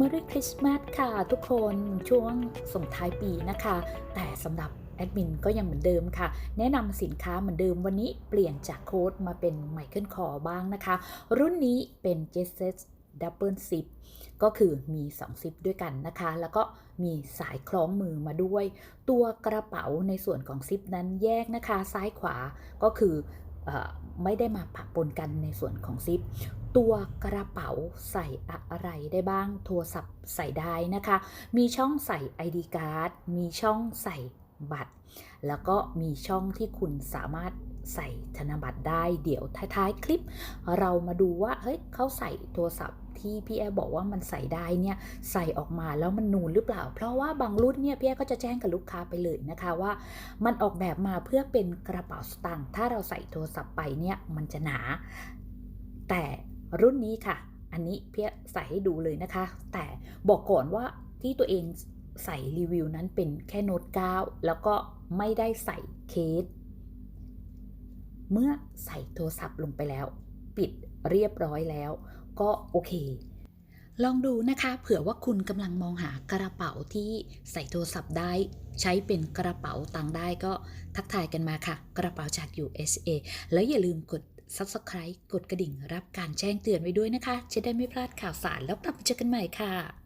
Merry Christmas ค่ะทุกคนช่วงส่งท้ายปีนะคะ แต่สำหรับแอดมินก็ยังเหมือนเดิมค่ะ แนะนำสินค้าเหมือนเดิมวันนี้เปลี่ยนจากโค้ดมาเป็นไมเคิลคอบ้างนะคะ รุ่นนี้เป็น j e s s e t Double Zip ก็คือมี2ซิปด้วยกันนะคะ แล้วก็มีสายคล้องมือมาด้วย ตัวกระเป๋าในส่วนของซิปนั้นแยกนะคะ ซ้ายขวาก็คือเออไม่ได้มาปะปนกันในส่วนของซิป ตัวกระเป๋าใส่อะไรได้บ้างโทรศัพท์ใส่ได้นะคะ มีช่องใส่ ID card มีช่องใส่บัตร แล้วก็มีช่องที่คุณสามารถใส่ธนบัตรได้เดี๋ยวท้ายๆคลิป เรามาดูว่าเฮ้ยเขาใส่โทรศัพท์ที่พี่แอร์บอกว่ามันใส่ได้เนี่ยใส่ออกมาแล้วมันนูนหรือเปล่า เพราะว่าบางรุ่นเนี่ยพี่แอร์ก็จะแจ้งกับลูกค้าไปเลยนะคะว่า มันออกแบบมาเพื่อเป็นกระเป๋าสตางค์ถ้าเราใส่โทรศัพท์ไปเนี่ยมันจะหนา แต่ รุ่นนี้ค่ะ อันนี้เพียใส่ให้ดูเลยนะคะ แต่บอกก่อนว่าที่ตัวเองใส่รีวิวนั้นเป็นแค่โน้ต9แล้วก็ไม่ได้ใส่เคส เมื่อใส่โทรศัพท์ลงไปแล้ว ปิดเรียบร้อยแล้ว ก็โอเค ลองดูนะคะ เผื่อว่าคุณกำลังมองหากระเป๋าที่ใส่โทรศัพท์ได้ ใช้เป็นกระเป๋าตังค์ได้ก็ทักทายกันมาค่ะ กระเป๋าจาก USA แล้วอย่าลืมกด Subscribe กดกระดิ่งรับการแจ้งเตือนไว้ด้วยนะคะ จะได้ไม่พลาดข่าวสารแล้วกลับมาเจอกันใหม่ค่ะ